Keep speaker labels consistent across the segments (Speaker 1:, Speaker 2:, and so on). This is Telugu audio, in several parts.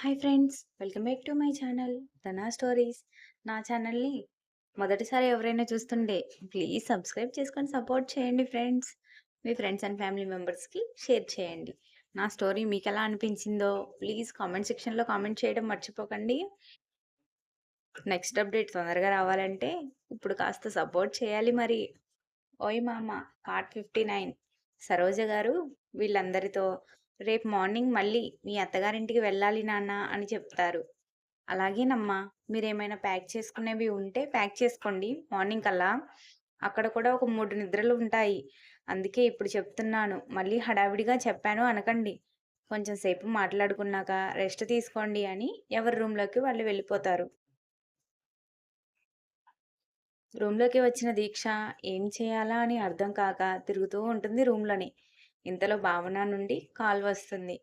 Speaker 1: Hi friends welcome back to my channel Dhana stories. నా ఛానల్ని మొదటిసారి ఎవరైనా చూస్తుంటే ప్లీజ్ సబ్స్క్రైబ్ చేసుకొని సపోర్ట్ చేయండి ఫ్రెండ్స్. మీ ఫ్రెండ్స్ అండ్ ఫ్యామిలీ మెంబర్స్కి షేర్ చేయండి. నా స్టోరీ మీకు ఎలా అనిపించిందో ప్లీజ్ కామెంట్ సెక్షన్లో కామెంట్ చేయడం మర్చిపోకండి. నెక్స్ట్ అప్డేట్ తొందరగా రావాలంటే ఇప్పుడు కాస్త సపోర్ట్ చేయాలి మరి. ఓయ్ మామ కార్డ్ ఫిఫ్టీ నైన్. సరోజ గారు వీళ్ళందరితో రేపు మార్నింగ్ మళ్ళీ మీ అత్తగారింటికి వెళ్ళాలి నాన్న అని చెప్తారు. అలాగేనమ్మా మీరేమైనా ప్యాక్ చేసుకునేవి ఉంటే ప్యాక్ చేసుకోండి మార్నింగ్ కల్లా. అక్కడ కూడా ఒక మూడు నిద్రలు ఉంటాయి. అందుకే ఇప్పుడు చెప్తున్నాను మళ్ళీ హడావిడిగా చెప్పాను అనకండి. కొంచెం సేపు మాట్లాడుకున్నాక రెస్ట్ తీసుకోండి అని ఎవరి రూమ్లోకి వాళ్ళు వెళ్ళిపోతారు. రూమ్లోకి వచ్చిన దీక్ష ఏం చేయాలా అని అర్థం కాక తిరుగుతూ ఉంటుంది రూమ్లోనే. ఇంతలో భావన నుండి కాల్ వస్తుంది.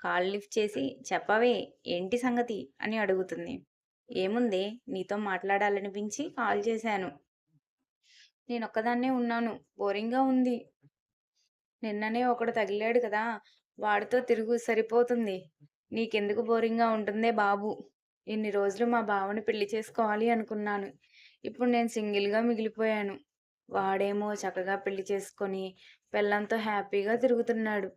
Speaker 1: కాల్ లిఫ్ట్ చేసి చెప్పవే ఏంటి సంగతి? అని అడుగుతుంది. ఏముంది నీతో మాట్లాడాలనిపించి కాల్ చేశాను. నేను ఒక్కదాన్నే ఉన్నాను. బోరింగ్గా ఉంది. నిన్ననే ఒకడు తగిలాడు కదా వాడితో తిరుగు సరిపోతుంది. నీకెందుకు బోరింగ్గా ఉంటుందే బాబు. ఇన్ని రోజులు మా బావని పెళ్ళి చేసుకోవాలి అనుకున్నాను. ఇప్పుడు నేను సింగిల్గా మిగిలిపోయాను. వాడేమో చక్కగా పెళ్ళి చేసుకొని పిల్లంతో హ్యాపీగా తిరుగుతున్నాడు.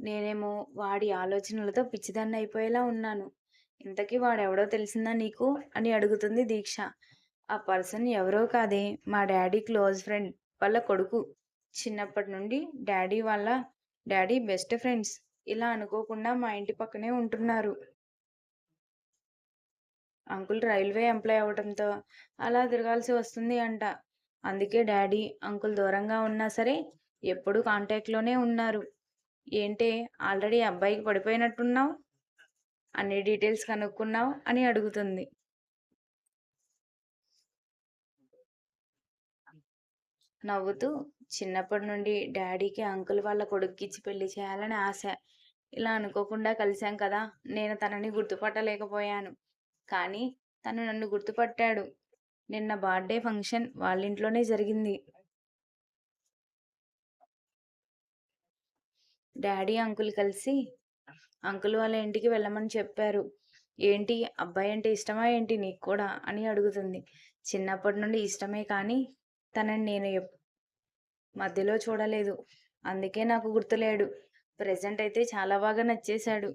Speaker 1: నేనేమో వాడి ఆలోచనలతో పిచ్చిదాన్ని అయిపోయేలా ఉన్నాను. ఇంతకీ వాడెవడో తెలిసిందా నీకు? అని అడుగుతుంది దీక్ష. ఆ పర్సన్ ఎవరో కాదే మా డాడీ క్లోజ్ ఫ్రెండ్ వాళ్ళ కొడుకు. చిన్నప్పటి నుండి డాడీ వాళ్ళ డాడీ బెస్ట్ ఫ్రెండ్స్. ఇలా అనుకోకుండా మా ఇంటి పక్కనే ఉంటున్నారు. అంకుల్ రైల్వే ఎంప్లాయ్ అవ్వడంతో అలా తిరగాల్సి వస్తుంది అంట. అందుకే డాడీ అంకుల్ దూరంగా ఉన్నా సరే ఎప్పుడు కాంటాక్ట్లోనే ఉన్నారు. ఏంటే ఆల్రెడీ అబ్బాయికి పడిపోయినట్టున్నావు? అన్ని డీటెయిల్స్ కనుక్కున్నావు? అని అడుగుతుంది. నవ్వుతూ చిన్నప్పటి నుండి డాడీకి అంకుల్ వాళ్ళ కొడుక్కిచ్చి పెళ్ళి చేయాలని ఆశ. ఇలా అనుకోకుండా కలిశాం కదా నేను తనని గుర్తుపట్టలేకపోయాను. కానీ తను నన్ను గుర్తుపట్టాడు. నిన్న బర్త్డే ఫంక్షన్ వాళ్ళింట్లోనే జరిగింది. డాడీ అంకుల్ కలిసి అంకుల్ వాళ్ళ ఇంటికి వెళ్ళమని చెప్పారు. ఏంటి అబ్బాయి అంటే ఇష్టమా ఏంటి నీకు కూడా? అని అడుగుతుంది. చిన్నప్పటి నుండి ఇష్టమే కానీ తనని నేను మధ్యలో చూడలేదు. అందుకే నాకు గుర్తులేడు. ప్రజెంట్ అయితే చాలా బాగా నచ్చేశాడు.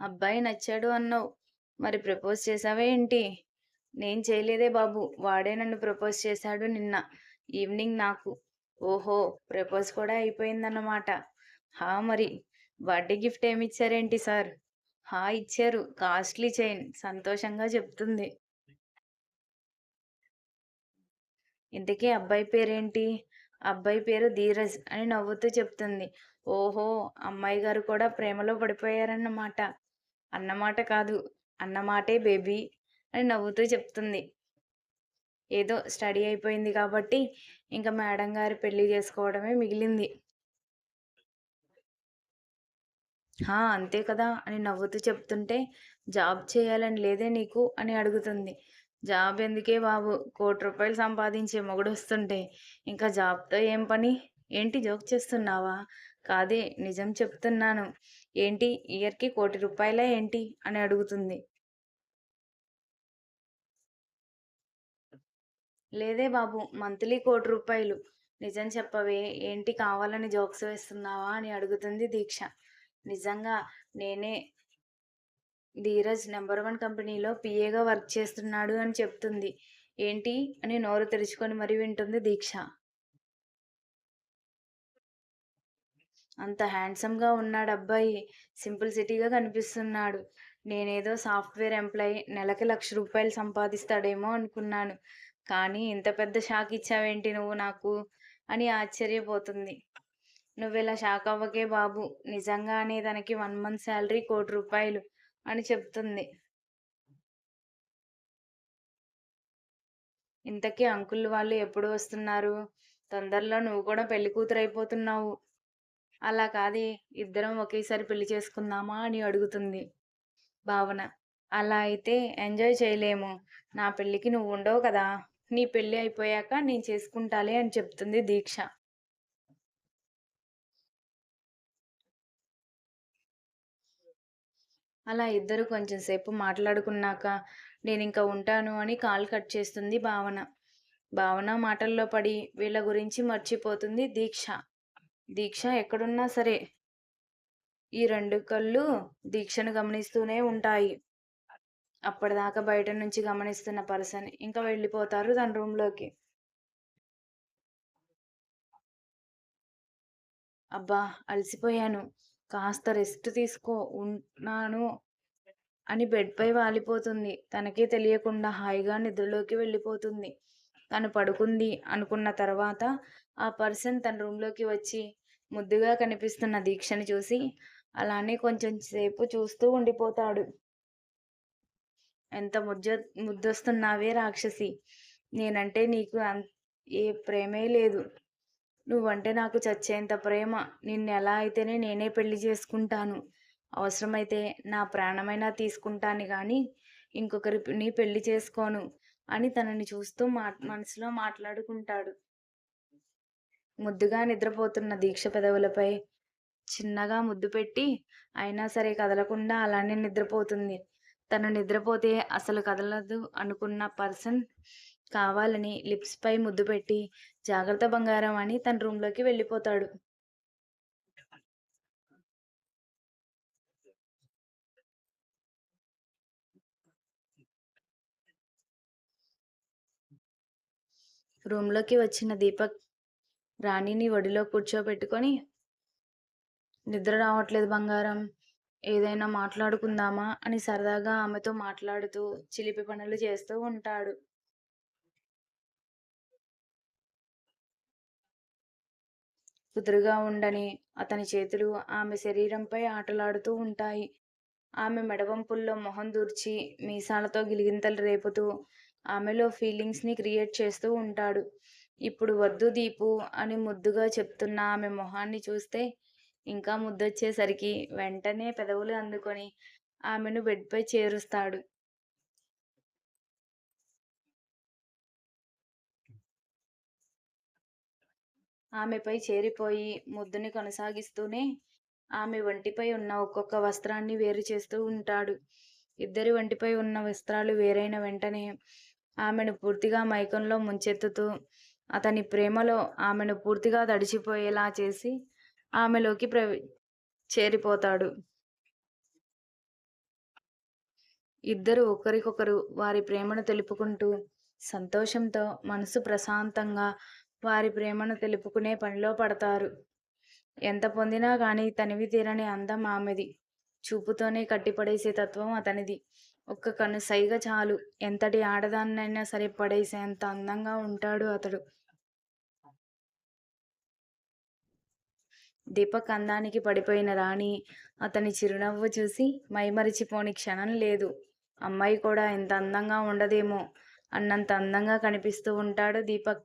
Speaker 1: అబ్బాయి నచ్చాడు అన్నావు. మరి ప్రపోజ్ చేసావే ఏంటి? నేను చేయలేదే బాబు. వాడే నన్ను ప్రపోజ్ చేశాడు నిన్న. ఈవినింగ్ నాకు. ఓహో ప్రపోజ్ కూడా అయిపోయిందన్నమాట. హా మరి బర్త్డే గిఫ్ట్ ఏమి ఇచ్చారేంటి సార్? హా ఇచ్చారు. Costly chain. సంతోషంగా చెప్తుంది. ఇంతకీ అబ్బాయి పేరేంటి? అబ్బాయి పేరు ధీరజ్ అని నవ్వుతూ చెప్తుంది. ఓహో అమ్మాయి గారు కూడా ప్రేమలో పడిపోయారన్నమాట. అన్నమాట కాదు. అన్నమాటే బేబీ అని నవ్వుతూ చెప్తుంది. ఏదో స్టడీ అయిపోయింది కాబట్టి ఇంకా మేడం గారు పెళ్ళి చేసుకోవడమే మిగిలింది. అంతే కదా అని నవ్వుతూ చెప్తుంటే జాబ్ చేయాలని లేదే నీకు అని అడుగుతుంది. జాబ్ ఎందుకే బాబు? కోటి రూపాయలు సంపాదించే మొగుడు వస్తుంటే ఇంకా జాబ్తో ఏం పని? ఏంటి జోక్ చేస్తున్నావా? కాదే నిజం చెప్తున్నాను. ఏంటి? ఇయర్కి కోటి రూపాయలే ఏంటి? అని అడుగుతుంది. లేదే బాబు మంత్లీ కోటి రూపాయలు. నిజం చెప్పవే ఏంటి కావాలని జోక్స్ వేస్తున్నావా? అని అడుగుతుంది దీక్ష. నిజంగా నేనే ధీరజ్ నెంబర్ వన్ కంపెనీలో పిఏగా వర్క్ చేస్తున్నాడు అని చెప్తుంది. ఏంటి? అని నోరు తెరుచుకొని మరి వింటుంది దీక్ష. అంత హ్యాండ్సమ్గా ఉన్నాడు అబ్బాయి సింపుల్ సిటీగా కనిపిస్తున్నాడు. నేనేదో సాఫ్ట్వేర్ ఎంప్లాయీ నెలకి లక్ష రూపాయలు సంపాదిస్తాడేమో అనుకున్నాను. కానీ ఇంత పెద్ద షాక్ ఇచ్చావేంటి నువ్వు నాకు? అని ఆశ్చర్యపోతుంది. నువ్వు ఇలా షాక్ అవ్వకే బాబు. నిజంగానే తనకి వన్ మంత్ శాలరీ కోటి రూపాయలు అని చెప్తుంది. ఇంతకీ అంకుల్ వాళ్ళు ఎప్పుడు వస్తున్నారు? తొందరలో నువ్వు కూడా పెళ్ళి కూతురు అయిపోతున్నావు. అలా కాదే ఇద్దరం ఒకేసారి పెళ్ళి చేసుకుందామా అని అడుగుతుంది భావన. అలా అయితే ఎంజాయ్ చేయలేము. నా పెళ్ళికి నువ్వు ఉండవు కదా నీ పెళ్ళి అయిపోయాక నేను చేసుకుంటాలే అని చెప్తుంది దీక్ష. అలా ఇద్దరు కొంచెం సేపు మాట్లాడుకున్నాక నేను ఇంకా ఉంటాను అని కాల్ కట్ చేస్తుంది భావన. భావన మాటల్లో పడి వీళ్ళ గురించి మర్చిపోతుంది దీక్ష. దీక్ష ఎక్కడున్నా సరే. ఈ రెండు కళ్ళు దీక్షను గమనిస్తూనే ఉంటాయి. అప్పటిదాకా బయట నుంచి గమనిస్తున్న పర్సన్ ఇంకా వెళ్ళిపోతారు తన రూమ్లోకి. అబ్బా! అలసిపోయాను. కాస్త రెస్ట్ తీసుకో ఉన్నాను అని బెడ్పై వాలిపోతుంది. తనకే తెలియకుండా హాయిగా నిద్రలోకి వెళ్ళిపోతుంది. తను పడుకుంది అనుకున్న తర్వాత ఆ పర్సన్ తన రూమ్లోకి వచ్చి ముద్దుగా కనిపిస్తున్న దీక్షని చూసి అలానే కొంచెం సేపు చూస్తూ ఉండిపోతాడు. ఎంత ముద్ద ముద్దొస్తున్నావే రాక్షసి. నేనంటే నీకు ఏ ప్రేమే లేదు. నువ్వంటే నాకు చచ్చేంత ప్రేమ. నిన్ను ఎలా అయితేనే నేనే పెళ్ళి చేసుకుంటాను. అవసరమైతే నా ప్రాణమైనా తీసుకుంటాను కానీ ఇంకొకరిని పెళ్ళి చేసుకోను అని తనని చూస్తూ మా మనసులో మాట్లాడుకుంటాడు. ముద్దుగా నిద్రపోతున్న దీక్ష పెదవులపై చిన్నగా ముద్దు పెట్టి అయినా సరే కదలకుండా అలానే నిద్రపోతుంది. తను నిద్రపోతే అసలు కదలదు అనుకున్న పర్సన్ కావాలని లిప్స్ పై ముద్దు పెట్టి జాగ్రత్త బంగారం అని తన రూమ్లోకి వెళ్ళిపోతాడు. రూమ్లోకి వచ్చిన దీపక్ రాణిని ఒడిలో కూర్చోబెట్టుకొని నిద్ర రావట్లేదు బంగారం ఏదైనా మాట్లాడుకుందామా? అని సరదాగా ఆమెతో మాట్లాడుతూ చిలిపి పనులు చేస్తూ ఉంటాడు. కుదురుగా ఉండని అతని చేతులు ఆమె శరీరంపై ఆటలాడుతూ ఉంటాయి. ఆమె మెడవంపుల్లో మొహం దూర్చి మీసాలతో గిలిగింతలు రేపుతూ ఆమెలో ఫీలింగ్స్ని క్రియేట్ చేస్తూ ఉంటాడు. ఇప్పుడు వద్దు దీపు అని ముద్దుగా చెప్తున్న ఆమె మొహాన్ని చూస్తే ఇంకా ముద్దొచ్చేసరికి వెంటనే పెదవులు అందుకొని ఆమెను బెడ్పై చేరుస్తాడు. ఆమెపై చేరిపోయి ముద్దుని కొనసాగిస్తూనే ఆమె వంటిపై ఉన్న ఒక్కొక్క వస్త్రాన్ని వేరు చేస్తూ ఉంటాడు. ఇద్దరి వంటిపై ఉన్న వస్త్రాలు వేరైన వెంటనే ఆమెను పూర్తిగా మైకంలో ముంచెత్తుతూ అతని ప్రేమలో ఆమెను పూర్తిగా తడిచిపోయేలా చేసి ఆమెలోకి ప్రవి చేరిపోతాడు. ఇద్దరు ఒకరికొకరు వారి ప్రేమను తెలుపుకుంటూ సంతోషంతో మనసు ప్రశాంతంగా వారి ప్రేమను తెలుపుకునే పనిలో పడతారు. ఎంత పొందినా కానీ తనివి తీరని అందం ఆమెది. చూపుతోనే కట్టిపడేసే తత్వం అతనిది. ఒక్క కను సైగ చాలు. ఎంతటి ఆడదాన్నైనా సరే పడేసేంత అందంగా ఉంటాడు అతడు. దీపక్ అందానికి పడిపోయిన రాణి అతని చిరునవ్వు చూసి మైమరిచిపోని క్షణం లేదు. అమ్మాయి కూడా ఎంత అందంగా ఉండదేమో? అన్నంత అందంగా కనిపిస్తూ ఉంటాడు దీపక్.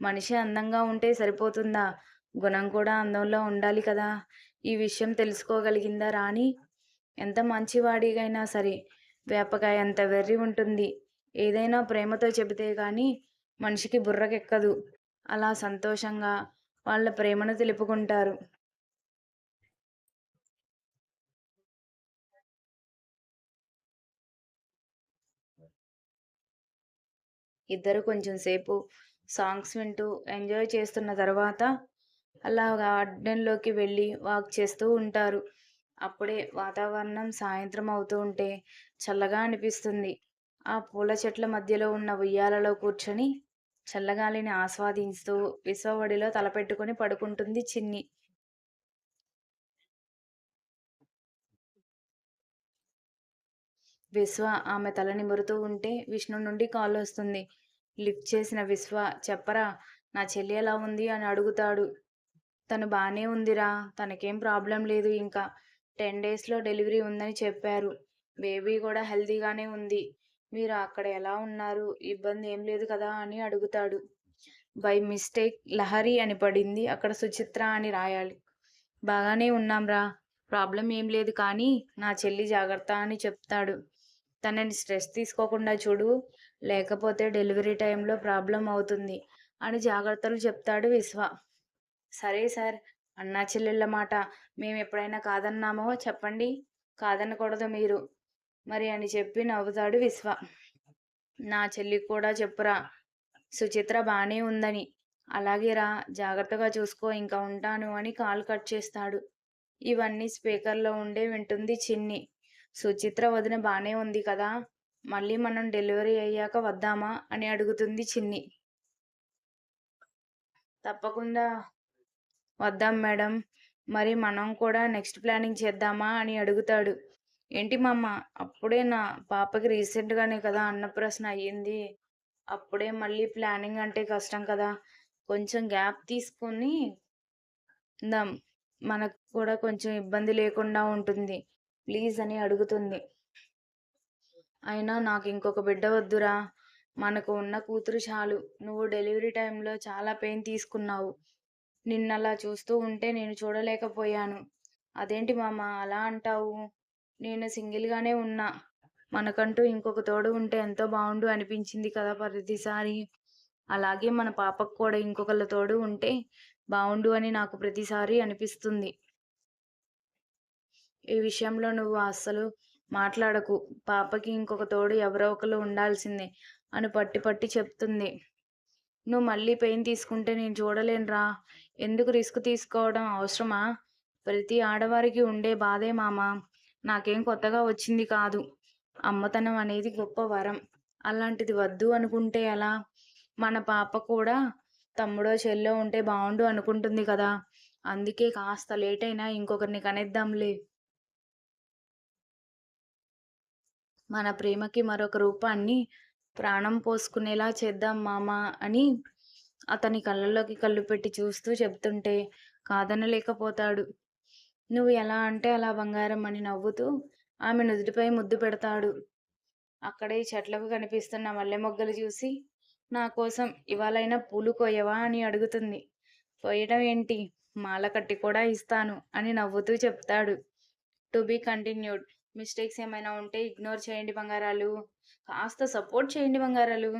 Speaker 1: మనిషి అందంగా ఉంటే సరిపోతుందా? గుణం కూడా అందంలో ఉండాలి కదా? ఈ విషయం తెలుసుకోగలిగిందా రాణి? ఎంత మంచివాడిగైనా సరే వేపకాయ ఎంత వెర్రి ఉంటుంది. ఏదైనా ప్రేమతో చెబితే కానీ మనిషికి బుర్రకెక్కదు. అలా సంతోషంగా వాళ్ళ ప్రేమను తెలుపుకుంటారు. ఇద్దరు కొంచెం సేపు సాంగ్స్ వింటూ ఎంజాయ్ చేస్తున్న తర్వాత అలా గార్డెన్లోకి వెళ్ళి వాక్ చేస్తూ ఉంటారు. అప్పుడే వాతావరణం సాయంత్రం అవుతూ ఉంటే చల్లగా అనిపిస్తుంది. ఆ పూల చెట్ల మధ్యలో ఉన్న ఉయ్యాలలో కూర్చొని చల్లగాలిని ఆస్వాదిస్తూ విశ్వవడిలో తలపెట్టుకొని పడుకుంటుంది చిన్ని. విశ్వ ఆమె తల నిమురుతూ ఉంటే విష్ణు నుండి కాల్ వస్తుంది. లిఫ్ట్ చేసిన విశ్వ చెప్పరా నా చెల్లి ఎలా ఉంది అని అడుగుతాడు. తను బాగానే ఉందిరా తనకేం ప్రాబ్లం లేదు ఇంకా. టెన్ డేస్లో డెలివరీ ఉందని చెప్పారు. బేబీ కూడా హెల్తీగానే ఉంది. మీరు అక్కడ ఎలా ఉన్నారు? ఇబ్బంది ఏం లేదు కదా అని అడుగుతాడు. బై మిస్టేక్ లహరి అని పడింది. అక్కడ సుచిత్ర అని రాయాలి. బాగానే ఉన్నాంరా ప్రాబ్లం ఏం లేదు కానీ నా చెల్లి జాగ్రత్త అని చెప్తాడు. తనని స్ట్రెస్ తీసుకోకుండా చూడు లేకపోతే డెలివరీ టైంలో ప్రాబ్లం అవుతుంది అని జాగ్రత్తలు చెప్తాడు విశ్వ. సరే సార్ అన్నా చెల్లెళ్ళ మాట మేము ఎప్పుడైనా కాదన్నామో చెప్పండి కాదనకూడదు మీరు మరి అని చెప్పి నవ్వుతాడు విశ్వ. నా చెల్లికి కూడా చెప్పురా సుచిత్ర బాగానే ఉందని. అలాగేరా జాగ్రత్తగా చూసుకో ఇంకా ఉంటాను అని కాల్ కట్ చేస్తాడు. ఇవన్నీ స్పీకర్లో ఉండే వింటుంది చిన్ని. సుచిత్ర వదిన బాగానే ఉంది కదా మళ్ళీ మనం డెలివరీ అయ్యాక వద్దామా? అని అడుగుతుంది చిన్ని. తప్పకుండా వద్దాం మేడం. మరి మనం కూడా నెక్స్ట్ ప్లానింగ్ చేద్దామా? అని అడుగుతాడు. ఏంటి మామ అప్పుడే నా పాపకి రీసెంట్గానే కదా అన్నప్రశ్న అయ్యింది. అప్పుడే మళ్ళీ ప్లానింగ్ అంటే కష్టం కదా. కొంచెం గ్యాప్ తీసుకొని దాం మనకు కూడా కొంచెం ఇబ్బంది లేకుండా ఉంటుంది. ప్లీజ్ అని అడుగుతుంది. అయినా నాకు ఇంకొక బిడ్డ వద్దురా. మనకు ఉన్న కూతురు చాలు. నువ్వు డెలివరీ టైంలో చాలా పెయిన్ తీసుకున్నావు. నిన్నలా చూస్తూ ఉంటే నేను చూడలేకపోయాను. అదేంటి మామ అలా అంటావు? నేను సింగిల్గానే ఉన్నా. మనకంటూ ఇంకొక తోడు ఉంటే ఎంతో బాగుండు అనిపించింది కదా ప్రతిసారి. అలాగే మన పాపకు కూడా ఇంకొకళ్ళ తోడు ఉంటే బాగుండు అని నాకు ప్రతిసారి అనిపిస్తుంది. ఈ విషయంలో నువ్వు అస్సలు మాట్లాడకు. పాపకి ఇంకొక తోడు ఎవరో ఒకరు ఉండాల్సిందే అని పట్టి పట్టి చెప్తుంది. నువ్వు మళ్ళీ పెయిన్ తీసుకుంటే నేను చూడలేనురా. ఎందుకు రిస్క్ తీసుకోవడం అవసరమా? ప్రతి ఆడవారికి ఉండే బాధే మామ. నాకేం కొత్తగా వచ్చింది కాదు. అమ్మతనం అనేది గొప్ప వరం. అలాంటిది వద్దు అనుకుంటే ఎలా? మన పాప కూడా తమ్ముడో చెల్లో ఉంటే బాగుండు అనుకుంటుంది కదా. అందుకే కాస్త లేట్ అయినా ఇంకొకరిని కనేద్దాంలే. మన ప్రేమకి మరొక రూపాన్ని ప్రాణం పోసుకునేలా చేద్దాం మామ అని అతని కళ్ళల్లోకి కళ్ళు పెట్టి చూస్తూ చెప్తుంటే కాదనలేకపోతాడు నువ్వు ఎలా అంటే అలా బంగారం అని నవ్వుతూ ఆమె నుదుటిపై ముద్దు పెడతాడు. అక్కడే చెట్లకు కనిపిస్తున్న మల్లె మొగ్గలు చూసి నా కోసం ఇవాళైనా పూలు కోయవా అని అడుగుతుంది. కోయడం ఏంటి? మాల కట్టి కూడా ఇస్తాను అని నవ్వుతూ చెప్తాడు. టు బీ కంటిన్యూడ్ మిస్టేక్స్ ఏమైనా ఉంటే ఇగ్నోర్ చేయండి బంగారాలు. కాస్త సపోర్ట్ చేయండి బంగారాలు.